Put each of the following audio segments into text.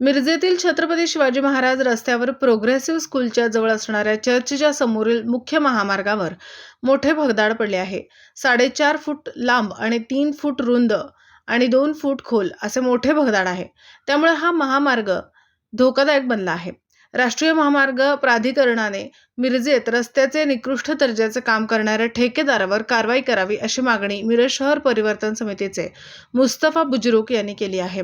मिरजेतील छत्रपती शिवाजी महाराज रस्त्यावर प्रोग्रेसिव्ह स्कूलच्या जवळ असणाऱ्या चर्चच्या समोरील मुख्य महामार्गावर मोठे भगदाड पडले आहे. साडेचार फूट लांब आणि तीन फूट रुंद आणि दोन फूट खोल असे मोठे भगदाड आहे. त्यामुळे हा महामार्ग धोकादायक बनला आहे. राष्ट्रीय महामार्ग प्राधिकरणाने मिरजेत रस्त्याचे निकृष्ट दर्जाचे काम करणाऱ्या ठेकेदारावर कारवाई करावी अशी मागणी मिरज शहर परिवर्तन समितीचे मुस्तफा बुजरुक यांनी केली आहे.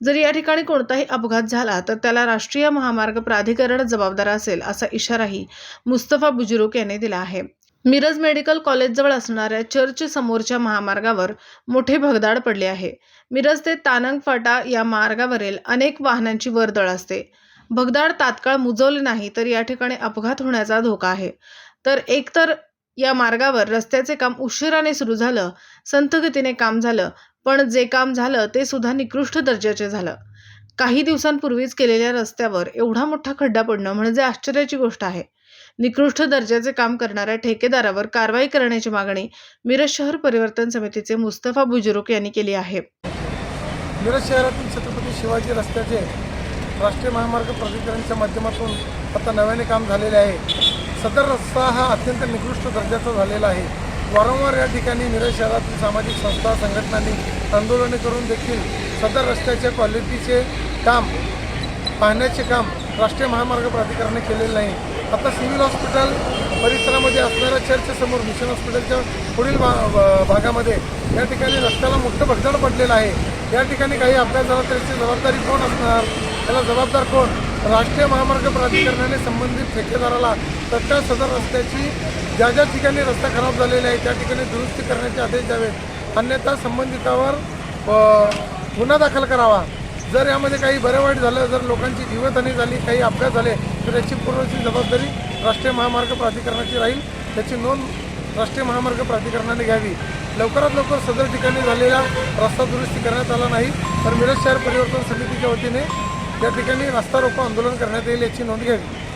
जर या ठिकाणी कोणताही अपघात झाला तर त्याला राष्ट्रीय महामार्ग प्राधिकरण जबाबदार असेल असा इशाराही मुस्तफा बुजुरुक यांनी दिला आहे. मिरज मेडिकल कॉलेजजवळ असणाऱ्या चर्च समोरच्या महामार्गावर मोठे भगदाड पडले आहे. मिरज ते तानंग फाटा या मार्गावरील अनेक वाहनांची वर्दळ असते. भगदाड तात्काळ मुजवले नाही तर या ठिकाणी अपघात होण्याचा धोका आहे. तर एकतर या मार्गावर रस्त्याचे काम उशिराने सुरू झालं संथ गतीने काम झालं पण जे काम झालं ते सुद्धा निकृष्ट दर्जाचे झालं. काही दिवसांपूर्वीच केलेल्या रस्त्यावर एवढा मोठा खड्डा पडणं म्हणजे आश्चर्याची गोष्ट आहे. निकृष्ट दर्जाचे काम करणाऱ्या ठेकेदारावर कारवाई करण्याची मागणी मिरज शहर परिवर्तन समितीचे मुस्तफा बुजुरुक यांनी केली आहे. मिरज शहरातील छत्रपती शिवाजी रस्त्याचे राष्ट्रीय महामार्ग प्राधिकरणच्या माध्यमातून आता नव्याने काम झालेले आहे. सदर रस्ता हा अत्यंत निकृष्ट दर्जाचा झालेला आहे. वारंवार या ठिकाणी मिरज शहरातील सामाजिक संस्था संघटनांनी आंदोलने करून देखील सदर रस्त्याच्या क्वालिटीचे काम पाहण्याचे काम राष्ट्रीय महामार्ग प्राधिकरणाने केलेले नाही. आता सिव्हिल हॉस्पिटल परिसरामध्ये असणाऱ्या चर्चसमोर मिशन हॉस्पिटलच्या पुढील भा भागामध्ये या ठिकाणी रस्त्याला मोठं भगदाड पडलेलं आहे. या ठिकाणी काही अपघात झाला तर जबाबदारी कोण असणार? त्याला जबाबदार कोण? राष्ट्रीय महामार्ग प्राधिकरणाने संबंधित ठेकेदाराला तत्काळ सदर रस्त्याची ज्या ज्या ठिकाणी रस्ता खराब झालेला आहे त्या ठिकाणी दुरुस्ती करण्याचे आदेश द्यावेत. अन्यथा संबंधितावर गुन्हा दाखल करावा. जर यामध्ये काही बरं वाईट झालं जर लोकांची जीवतहानी झाली काही अपघात झाले तर याची पूर्वची जबाबदारी राष्ट्रीय महामार्ग प्राधिकरणाची राहील. त्याची नोंद राष्ट्रीय महामार्ग प्राधिकरणाने घ्यावी. लवकरात लवकर सदर ठिकाणी झालेला रस्ता दुरुस्ती करण्यात आला नाही तर मिरज शहर परिवर्तन समितीच्या वतीने या ठिकाणी रस्ता रोको आंदोलन करण्यात येईल याची नोंद घ्यावी.